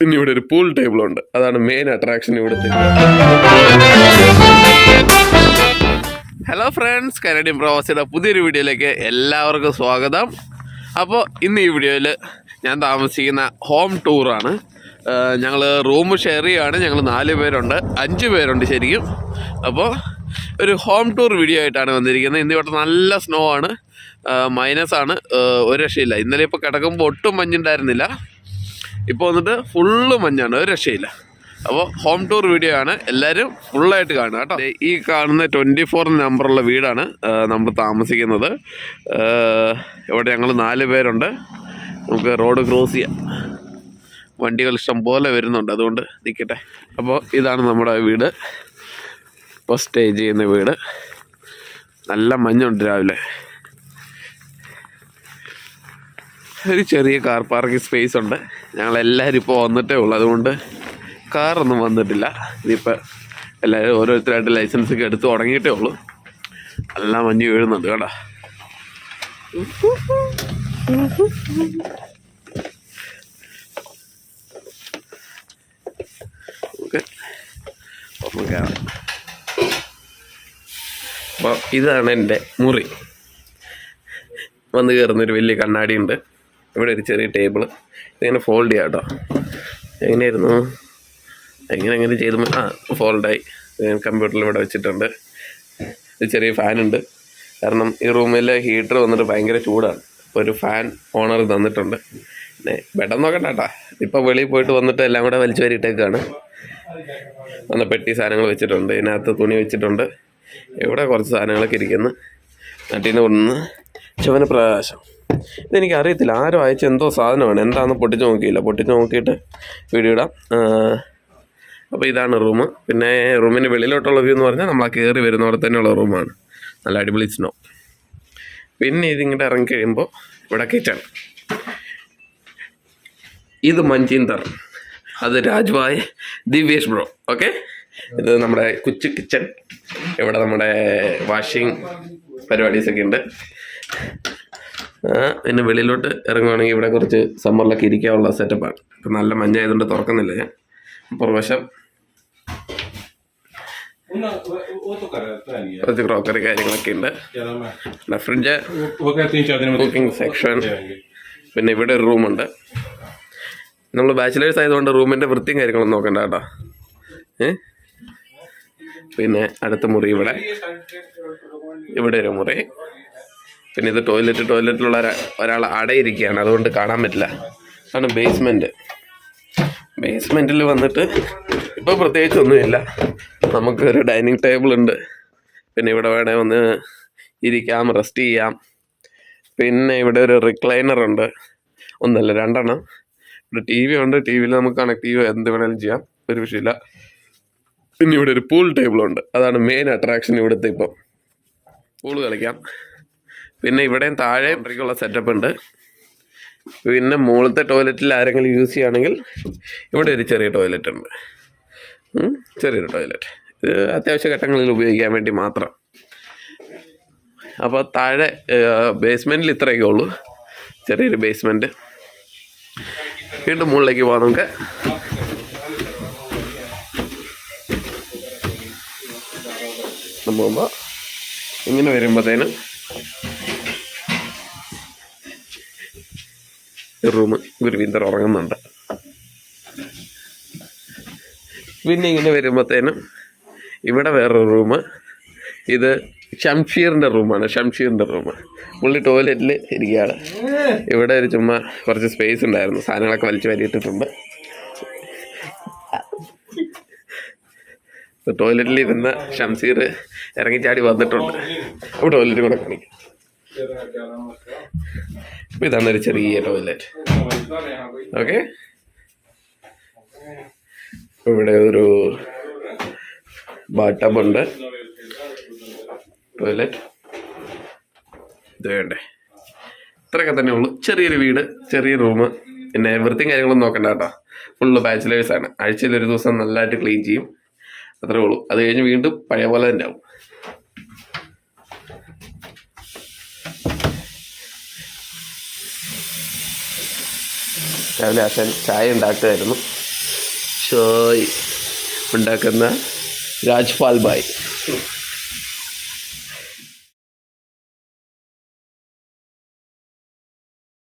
പിന്നെ ഇവിടെ ഒരു പൂൾ ടേബിൾ ഉണ്ട്. അതാണ് മെയിൻ അട്രാക്ഷൻ ഇവിടുത്തെ. ഹലോ ഫ്രണ്ട്സ് കനഡിയൻ പ്രവാസിയുടെ പുതിയൊരു വീഡിയോയിലേക്ക് എല്ലാവർക്കും സ്വാഗതം. അപ്പോൾ ഇന്ന് ഈ വീഡിയോയിൽ ഞാൻ താമസിക്കുന്ന ഹോം ടൂറാണ് ഞങ്ങൾ റൂം ഷെയർ ചെയ്യുകയാണ് ഞങ്ങൾ നാല് പേരുണ്ട്. അഞ്ച് പേരുണ്ട് ശരിക്കും. അപ്പോൾ ഒരു ഹോം ടൂർ വീഡിയോ ആയിട്ടാണ് വന്നിരിക്കുന്നത്. ഇന്ന് ഇവിടെ നല്ല സ്നോ ആണ്. മൈനസ് ആണ്. ഒരു രക്ഷയില്ല. ഇന്നലെ ഇപ്പോൾ കിടക്കുമ്പോൾ ഒട്ടും മഞ്ഞുണ്ടായിരുന്നില്ല. ഇപ്പോൾ വന്നിട്ട് ഫുള്ള് മഞ്ഞാണ് ഒരു രക്ഷയില്ല. അപ്പോൾ ഹോം ടൂർ വീഡിയോ ആണ്. എല്ലാവരും ഫുള്ളായിട്ട് കാണുക കേട്ടോ. ഈ കാണുന്ന ട്വന്റി ഫോർ നമ്പറുള്ള വീടാണ് നമ്മൾ താമസിക്കുന്നത്. ഇവിടെ ഞങ്ങൾ നാല് പേരുണ്ട്. നമുക്ക് റോഡ് ക്രോസ് ചെയ്യാം. വണ്ടികൾ ഇഷ്ടം പോലെ വരുന്നുണ്ട് അതുകൊണ്ട് നിൽക്കട്ടെ അപ്പോൾ ഇതാണ് നമ്മുടെ വീട്. ഇപ്പോൾ സ്റ്റേ ചെയ്യുന്ന വീട്. നല്ല മഞ്ഞുണ്ട് രാവിലെ. ഒരു ചെറിയ കാർ പാർക്കിംഗ് സ്പേസ് ഉണ്ട്. ഞങ്ങളെല്ലാവരും ഇപ്പോൾ വന്നിട്ടേ ഉള്ളൂ. അതുകൊണ്ട് കാറൊന്നും വന്നിട്ടില്ല. ഇതിപ്പോൾ എല്ലാവരും ഓരോരുത്തരായിട്ട് ലൈസൻസ് ഒക്കെ എടുത്ത് തുടങ്ങിയിട്ടേ ഉള്ളൂ. എല്ലാം മഞ്ഞ് വീഴുന്നുണ്ട് കേട്ടോ. അപ്പോൾ ഇതാണ് എന്റെ മുറി. വന്ന് കയറുന്നൊരു വലിയ കണ്ണാടി ഉണ്ട്. ഇവിടെ ഒരു ചെറിയ ടേബിൾ ഇതിങ്ങനെ ഫോൾഡ് ചെയ്യാം കേട്ടോ. എങ്ങനെയായിരുന്നു? എങ്ങനെ എങ്ങനെ ചെയ്ത്? ആ ഫോൾഡായി. കമ്പ്യൂട്ടറിൽ ഇവിടെ വെച്ചിട്ടുണ്ട്. ഒരു ചെറിയ ഫാനുണ്ട്. കാരണം ഈ റൂമിലെ ഹീറ്റർ വന്നിട്ട് ഭയങ്കര ചൂടാണ്. അപ്പോൾ ഒരു ഫാൻ ഓണർ തന്നിട്ടുണ്ട്. പിന്നെ ബെഡം നോക്കണ്ട കേട്ടാ. ഇപ്പോൾ വെളിയിൽ പോയിട്ട് വന്നിട്ട് എല്ലാം കൂടെ വലിച്ചു വരിയിട്ടേക്കാണ്. വന്ന പെട്ടി സാധനങ്ങൾ വെച്ചിട്ടുണ്ട്. ഇതിനകത്ത് തുണി വെച്ചിട്ടുണ്ട്. ഇവിടെ കുറച്ച് സാധനങ്ങളൊക്കെ ഇരിക്കുന്നു. നട്ടീനെ ഒന്ന് ചുവന പ്രകാശം. ഇതെനിക്ക് അറിയത്തില്ല ആരോ അയച്ച എന്തോ സാധനമാണ്. എന്താണെന്ന് പൊട്ടിച്ച് നോക്കിയില്ല. പൊട്ടിച്ച് നോക്കിയിട്ട് വീഡിയോ ഇടാം. അപ്പോൾ ഇതാണ് റൂം. പിന്നെ റൂമിന് വെളിയിലോട്ടുള്ള വ്യൂ എന്ന് പറഞ്ഞാൽ നമ്മൾ ആ കയറി വരുന്നവിടെ തന്നെയുള്ള റൂമാണ് നല്ല അടിപൊളി സ്നോ പിന്നെ ഇതിങ്ങോട്ട് ഇറങ്ങി കഴിയുമ്പോൾ ഇവിടെ കിച്ചൺ ഇത് മഞ്ചീന്തർ അത് രാജ്ഭായ് ദിവ്യേഷ് ബ്രോ. ഓക്കെ? ഇത് നമ്മുടെ കുച്ച് കിച്ചൺ. ഇവിടെ നമ്മുടെ വാഷിംഗ് പരിപാടീസൊക്കെ ഉണ്ട്. പിന്നെ വെളിയിലോട്ട് ഇറങ്ങുവാണെങ്കിൽ ഇവിടെ കുറച്ച് സമ്മറിലൊക്കെ ഇരിക്കാനുള്ള സെറ്റപ്പാണ് ഇപ്പം നല്ല മഞ്ഞായതുകൊണ്ട് തുറക്കുന്നില്ല ഞാൻ. പുറവശം. കുറച്ച് ക്രോക്കറി കാര്യങ്ങളൊക്കെ ഉണ്ട്. ഫ്രിഡ്ജ് കുക്കിംഗ് സെക്ഷൻ പിന്നെ ഇവിടെ ഒരു റൂമുണ്ട് നമ്മൾ ബാച്ചിലേഴ്സ് ആയതുകൊണ്ട് റൂമിന്റെ വൃത്തിയും കാര്യങ്ങളൊന്നും നോക്കണ്ട കേട്ടോ. ഏ? പിന്നെ അടുത്ത മുറി ഇവിടെ. ഇവിടെ ഒരു മുറി. പിന്നെ ഇത് ടോയ്ലറ്റ് ടോയ്ലറ്റിലുള്ള ഒരാൾ അടയിരിക്കുകയാണ്. അതുകൊണ്ട് കാണാൻ പറ്റില്ല. അതാണ് ബേസ്മെന്റ് ബേസ്മെന്റിൽ വന്നിട്ട് ഇപ്പോൾ പ്രത്യേകിച്ചൊന്നുമില്ല നമുക്കൊരു ഡൈനിങ് ടേബിൾ ഉണ്ട്. പിന്നെ ഇവിടെ വേണേൽ ഒന്ന് ഇരിക്കാം റെസ്റ്റ് ചെയ്യാം. പിന്നെ ഇവിടെ ഒരു റിക്ലൈനർ ഉണ്ട്. ഒന്നല്ല രണ്ടെണ്ണം. ഇവിടെ ടി വി ഉണ്ട്. ടി വിയിൽ നമുക്ക് കണക്ട് ചെയ്യുക എന്ത് വേണേലും ചെയ്യാം. ഒരു വിഷയമില്ല. പിന്നെ ഇവിടെ ഒരു പൂൾ ടേബിൾ ഉണ്ട്. അതാണ് മെയിൻ അട്രാക്ഷൻ ഇവിടുത്തെ ഇപ്പം. പൂൾ കളിക്കാം. പിന്നെ ഇവിടെയും താഴെ ഉള്ള സെറ്റപ്പ് ഉണ്ട്. പിന്നെ മുകളിലത്തെ ടോയ്ലറ്റിൽ ആരെങ്കിലും യൂസ് ചെയ്യുകയാണെങ്കിൽ ഇവിടെ ഒരു ചെറിയ ടോയ്ലറ്റ് ഉണ്ട്. ചെറിയൊരു ടോയ്ലറ്റ് ഇത് അത്യാവശ്യ ഘട്ടങ്ങളിൽ ഉപയോഗിക്കാൻ വേണ്ടി മാത്രം. അപ്പോൾ താഴെ ബേസ്മെന്റിൽ ഇത്രയൊക്കെ ഉള്ളൂ. ചെറിയൊരു ബേസ്മെന്റ് വീണ്ടും മുകളിലേക്ക് പോകാം നമുക്ക്. പോകുമ്പോൾ ഇങ്ങനെ വരുമ്പോഴത്തേനും റൂം ഗുരുവിന്ദർ ഉറങ്ങുന്നുണ്ട്. പിന്നെ ഇങ്ങനെ വരുമ്പോഴത്തേനും ഇവിടെ വേറൊരു റൂം ഇത് ഷംഷീറിന്റെ റൂമാണ് ഷംഷീറിന്റെ റൂം പുള്ളി ടോയ്ലറ്റിൽ ഇരിക്കുകയാണ്. ഇവിടെ ഒരു ചുമ്മാ കുറച്ച് സ്പേസ് ഉണ്ടായിരുന്നു സാധനങ്ങളൊക്കെ വലിച്ചു വരിയിട്ടിട്ടുണ്ട്. ടോയ്ലറ്റിൽ ഇരുന്ന ഷംസീർ ഇറങ്ങിച്ചാടി വന്നിട്ടുണ്ട്. അപ്പോൾ ടോയ്ലറ്റ് കൂടെ കാണിക്കും. അപ്പോൾ ഇതാണ് ഒരു ചെറിയ ടോയ്ലറ്റ് ഓക്കെ ഇവിടെ ഒരു ബാട്ടബുണ്ട് ടോയ്ലറ്റ് ഇത് വേണ്ടേ? ഇത്രയൊക്കെ തന്നെ ഉള്ളൂ. ചെറിയൊരു വീട് ചെറിയ റൂം പിന്നെ വൃത്തിയും കാര്യങ്ങളൊന്നും നോക്കണ്ട കേട്ടോ. ഫുള്ള് ബാച്ചിലേഴ്സ് ആണ്. ആഴ്ചയിൽ ഒരു ദിവസം നല്ലതായിട്ട് ക്ലീൻ ചെയ്യും. അത്രേ ഉള്ളൂ. അത് കഴിഞ്ഞ് വീണ്ടും പഴയ പോലെ തന്നെ ആവും. രാവിലെ അച്ഛൻ ചായ ഉണ്ടാക്കുമായിരുന്നു. ഷോയ്. ഉണ്ടാക്കുന്ന രാജ്പാൽ ബായ്.